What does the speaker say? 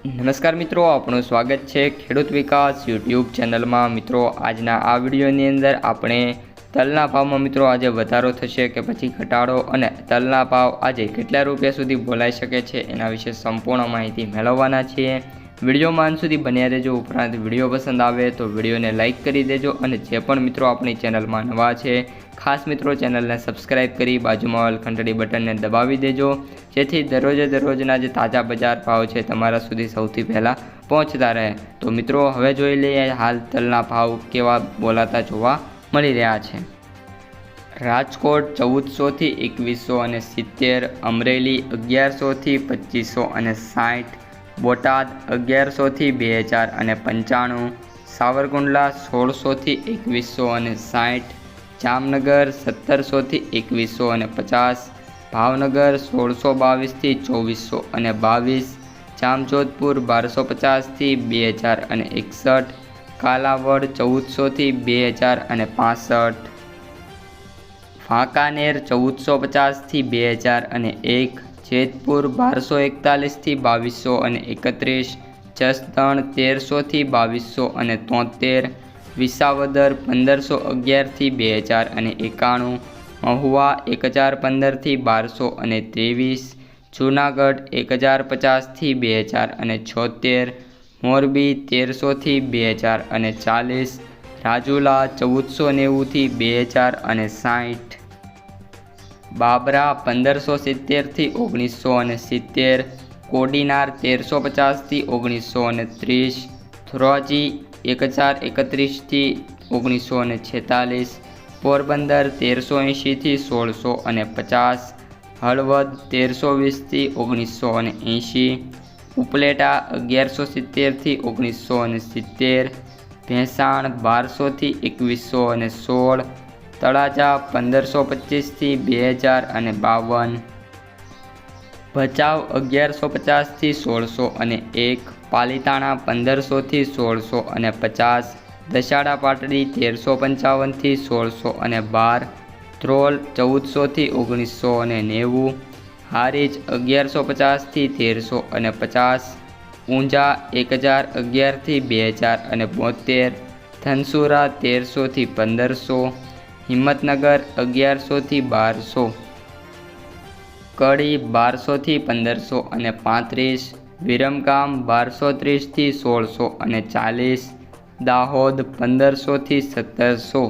નમસ્કાર મિત્રો આપણું સ્વાગત છે ખેડૂત વિકાસ યુટ્યુબ ચેનલમાં. મિત્રો, આજના આ વિડીયોની અંદર આપણે તલના ભાવમાં મિત્રો આજે વધારો થશે કે પછી ઘટાડો અને તલના ભાવ આજે કેટલા રૂપિયા સુધી બોલાઈ શકે છે એના વિશે સંપૂર્ણ માહિતી મેળવવાના છીએ. વિડીયોમાં અંત સુધી બન્યા રહેજો. ઉપરાંત વીડિયો પસંદ આવે તો વિડીયોને લાઇક કરી દેજો અને જે પણ મિત્રો આપણી ચેનલમાં નવા છે, ખાસ મિત્રો ચેનલને સબસ્ક્રાઇબ કરી બાજુમાં ઓલ ઘંટડી બટનને દબાવી દેજો. જેથી દરરોજે દરરોજના જે તાજા બજાર ભાવ છે તમારા સુધી સૌથી પહેલાં પહોંચતા રહે. તો મિત્રો, હવે જોઈ લઈએ હાલ તલના ભાવ કેવા બોલાતા જોવા મળી રહ્યા છે. રાજકોટ ચૌદસોથી એકવીસો અને સિત્તેર, અમરેલી અગિયારસોથી પચીસો અને સાઠ બોટાદ અગિયારસોથી બે હજાર અને પંચાણું, સાવરકુંડલા સોળસોથી એકવીસો અને સાઠ જામનગર સત્તરસોથી એકવીસો અને પચાસ, ભાવનગર સોળસો બાવીસથી ચોવીસો અને બાવીસ, જામજોધપુર બારસો પચાસથી બે હજાર અને એકસઠ, કાલાવડ ચૌદસોથી બે હજાર અને પાસઠ, વાંકાનેર ચૌદસો પચાસથી બે હજાર અને એક જેતપુર બારસો એકતાલીસથી બાવીસો અને એકત્રીસ, જસદણ તેરસોથી બાવીસો અને તોતેર, વિસાવદર પંદરસો અગિયારથી બે હજાર અને એકાણું, મહુવા એક હજાર પંદરથી બારસો અને ત્રેવીસ, જૂનાગઢ એક હજાર પચાસથી બે હજાર અને છોતેર, મોરબી તેરસોથી બે હજાર અને ચાલીસ, રાજુલા ચૌદસો નેવુંથી બે હજાર અને સાઠ બાબરા પંદરસો સિત્તેરથી ઓગણીસો અને સિત્તેર, કોડીનાર તેરસો પચાસથી ઓગણીસો અને ત્રીસ થ્રોજી એક હજાર એકત્રીસથી ઓગણીસો અને છેતાલીસ, પોરબંદર તેરસો એંશીથી સોળસો અને પચાસ, હળવદ તેરસો વીસથી ઓગણીસો અને એંશી, ઉપલેટા અગિયારસો સિત્તેરથી ઓગણીસો અને સિત્તેર, ભેંસાણ બારસોથી એકવીસો અને સોળ તળાજા પંદરસો પચીસથી બે હજાર અને બાવન. ભચાઉ અગિયારસો પચાસથી સોળસો અને એક. પાલીતાણા પંદરસોથી સોળસો અને પચાસ. દશાડા પાટડી તેરસો પંચાવનથી સોળસો અને બાર. ધ્રોલ ચૌદસોથી ઓગણીસો અને નેવું. હારીજ અગિયારસો પચાસથી તેરસો અને પચાસ. ઊંઝા એક હજાર અગિયારથી બે હજાર અને બોતેર ધનસુરા તેરસોથી પંદરસો. હિંમતનગર અગિયારસોથી બારસો, કડી બારસોથી પંદરસો અને પાંત્રીસ, વિરમગામ બારસો ત્રીસથી સોળસો અને ચાલીસ, દાહોદ પંદરસોથી સત્તરસો.